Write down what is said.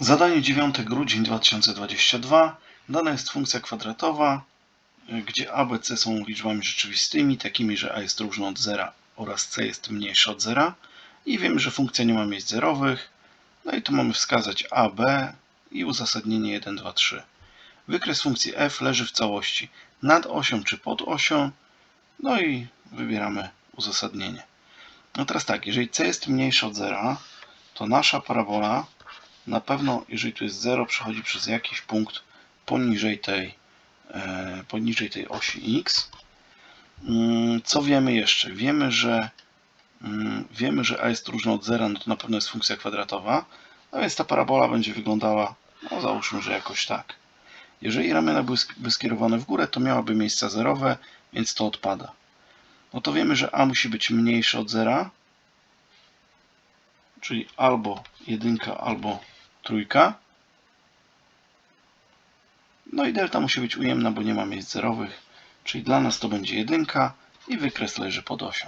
Zadanie 9 grudzień 2022. Dana jest funkcja kwadratowa, y, gdzie a, b, c są liczbami rzeczywistymi, takimi, że a jest różne od zera oraz c jest mniejsze od zera. I wiemy, że funkcja nie ma miejsc zerowych. No i tu mamy wskazać a, b i uzasadnienie 1, 2, 3. Wykres funkcji f leży w całości nad osią czy pod osią. No i wybieramy uzasadnienie. No teraz tak, jeżeli c jest mniejsze od zera, to nasza parabola na pewno, jeżeli tu jest 0, przechodzi przez jakiś punkt poniżej tej, e, poniżej tej osi x. Mm, Co wiemy jeszcze? Wiemy, że mm, wiemy, że a jest różne od zera, no to na pewno jest funkcja kwadratowa, no więc ta parabola będzie wyglądała, no załóżmy, że jakoś tak. Jeżeli ramiona były sk- by skierowane w górę, to miałaby miejsca zerowe, więc to odpada. No to wiemy, że a musi być mniejsze od zera, czyli albo jedynka, albo trójka. No i delta musi być ujemna, bo nie ma miejsc zerowych, czyli dla nas to będzie jedynka i wykres leży pod osią.